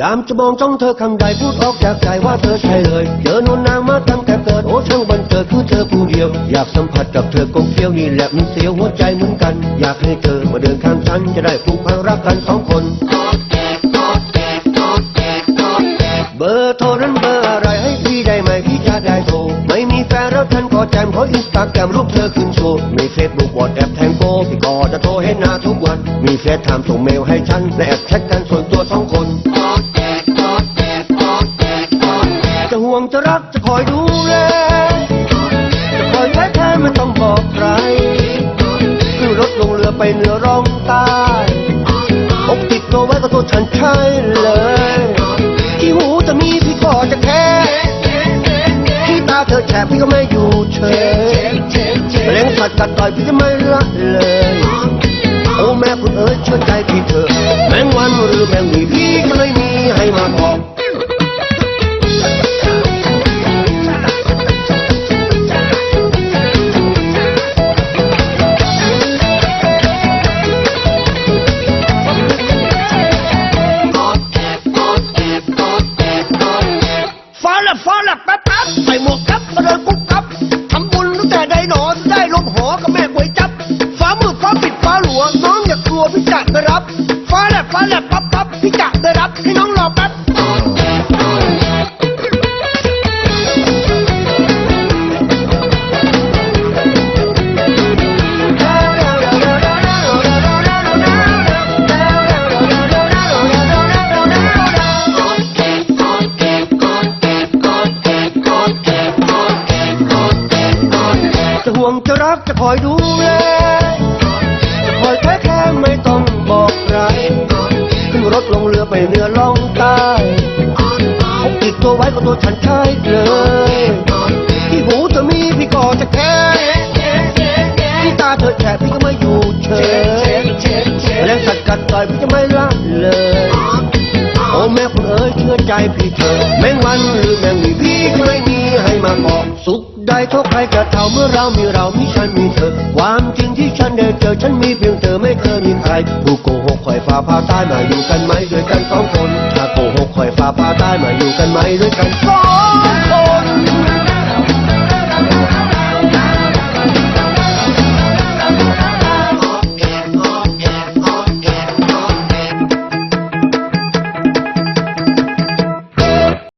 ยามจะมองจ้องเธอข้างใดพูดออกจากใจว่าเธอใช่เลยเจอนวนนางมาตั้งแต่เกิดโอ้ช่างบันเกิดคือเธอผู้เดียว อยากสัมผัสกับเธอกงเฟี้ยวนี่แหละมันเสียวหัวใจเหมือนกัน อยากให้เธอมาเดินข้างฉันจะได้ผูกพันรักกันสองคน แล้วฉันก็แจมขออินสตาแกรมรูปเธอขึ้นโชว์ มีเฟซบุ๊กวอทแอปแทงโกพี่ก็จะโทรให้หน้าทุกวัน มีเฟซไทม์ส่งเมลให้ฉัน และแอดแชทกันส่วนตัวสองคนจะห่วงจะรักจะคอยดูแล จะคอยแท้แท้ไม่ต้องบอกใครขึ้นรถลงเรือไปเหนือร่องใต้อกติดตัวไว้ก็ตัวฉันใช่เลย เธอแฉะพี่ก็ไม่อยู่เฉยแมลงสัตว์กัดต่อยพี่จะไม่ละเลยโอ้แม่คุณเอ๋ยเชื่อใจพี่เถอะแมงวันหรือแมงวีพี่ก็ไม่มีให้มาบอกฟ้าแลบฟ้าแลบแป๊บแป๊บใส่หมวกกับมาเดินกุ๊ ตัวพี่จะได้รับฟ้าแลบฟ้าแลบปั๊บปั๊บพี่จะได้รับให้น้องรอแป๊บจะห่วงจะรักจะคอยดูแล ถลงเรือไปเหนือล่องใต้พกติดตัวไว้ก็ตัวฉันใช่เลยที่หูเธอมีพี่ก็จะแค่ที่ตาเธอแฉะพี่ก็ไม่อยู่เฉยแมลงสัตว์กัดต่อยพี่จะไม่ละเลยโอ้แม่คุณเอ๋ยเชื่อใจพี่เถอแมงวันหรือแมงวีพี่ก็ไม่มีให้มาบอกสุขใดเท่าใครจะเท่าเมื่อเรามีเรามีฉันมีเธอ ความจริงที่ฉันได้เจอฉันมีเพียงเธอไม่เคย ผู้โกหกคอยฟ้าพาตายมาอยู่กันไหมด้วยกันสองคนถ้าโกหกคอยฟ้าพาตายมาอยู่กันไหมด้วยกันสอง